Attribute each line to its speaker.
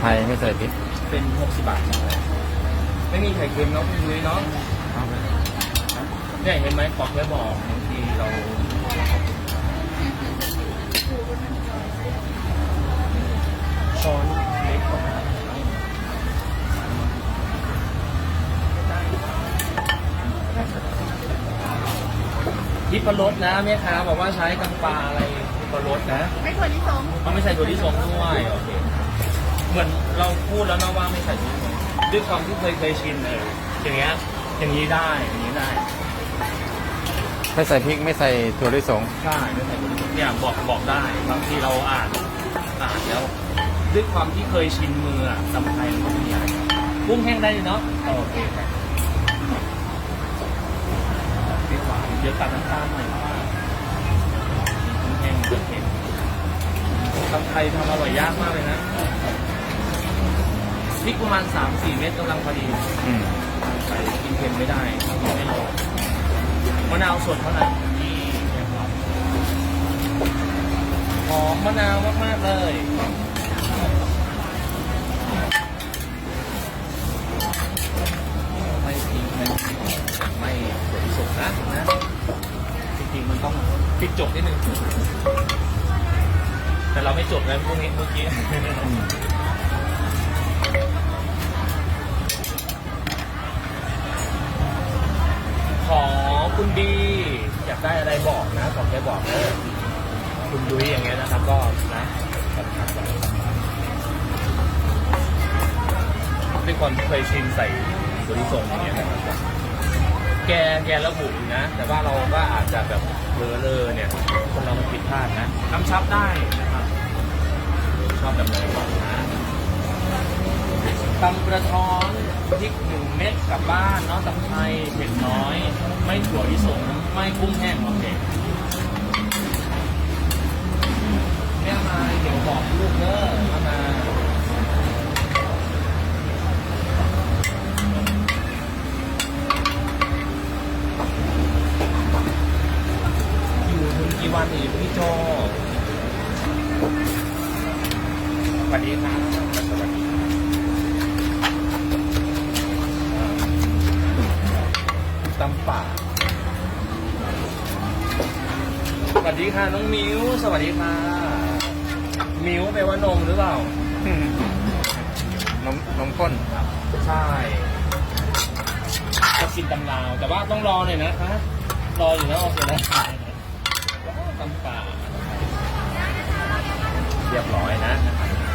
Speaker 1: ไทยไม่ใส่พริก
Speaker 2: เป็น60บาทไม่มีไข่เค็มเนาะคุณยุ้ยเนาะ
Speaker 1: เอาไป
Speaker 2: เนี่ยเห็นไหมบอกไว้บอกบางทีเราช้อนเล็กกว่าทิพรสนะแม่ค้าบอกว่าใช้กังปลาอะไรทิพรสนะ
Speaker 3: ไม่ควรที่สง
Speaker 2: เขาไม่ใส่ตัวที่สองด้วยโอเค เหมือนเราพูดแล้วนะว่าไม่ใส่ตัวที่สองด้วยความที่เคยเคยชินเลยอย่างเงี้ยอย่างนี้ได้อย่างนี้ได้
Speaker 1: ไม่ใส่พริกไม่ใส่ถั่วลิสง
Speaker 2: ใช่ไม่ใส่ตัวที่สองเนี่ยบอกบอกได้บางทีเราอ่านอ่านแล้วด้วยความที่เคยชินมืออะตำไทยมันก็ไม่มีอะไรกุ้งแห้งได้เลยเนาะโอเคครับดีกว่าเดี๋ยวตัดน้ำตาลหน่อยกุ้งแห้งเยอะเค็มตำไทยทำอร่อยยากมากเลยนะ พริกประมาณ 3-4 เม็ดกำลังพอดี
Speaker 1: อืม
Speaker 2: ใส่กินเค็มไม่ได้ไม่ลงมะนาวสดเท่านั้นนี่นะครับหอมมะนาวมากๆเลยไม่ทิ้งไม่ไม่สวยสุดนะนะจริงๆมันต้องปิดจบนิดนึงแต่เราไม่จบเลยพวกนี้เมื่อกี้ข คุณดีอยากได้อะไรบอกนะขอแค่บอกเออคุณดุ้ยอย่างเงี้ยนะครับก็นะสำคัญด้วยความที่เคยชินใส่ตัวที่ส่งอย่างเงี้ยนะครับแกแกระบุนะ แต่ว่าเราก็อาจจะแบบเลอเลยเนี่ยคนเรามันผิดพลาดนะกำชับได้นะครับชอบดำเนินบอกน ตำกระท้อนพริกหนึ่งเม็ดกลับบ้านเนาะตำไทยเผ็ดน้อย ไม่ถั่วลิสงไม่กุ้งแห้งโอเคแม่มาเดี๋ยวบอกลูกเด้อมามาอยู่ถึงกี่วันอีกพี่โจสวัสดีครับสวัสดีตำป่า สวัส ดีค่ะน้องมิวสวัสดีค่ะมิวแปลว่านมหรือเปล่า
Speaker 1: นมนมข้น
Speaker 2: ใช่จะกินตำลาว แต่ว่าต้องรอหน่อยนะคะรออยู่นะโอเคนะ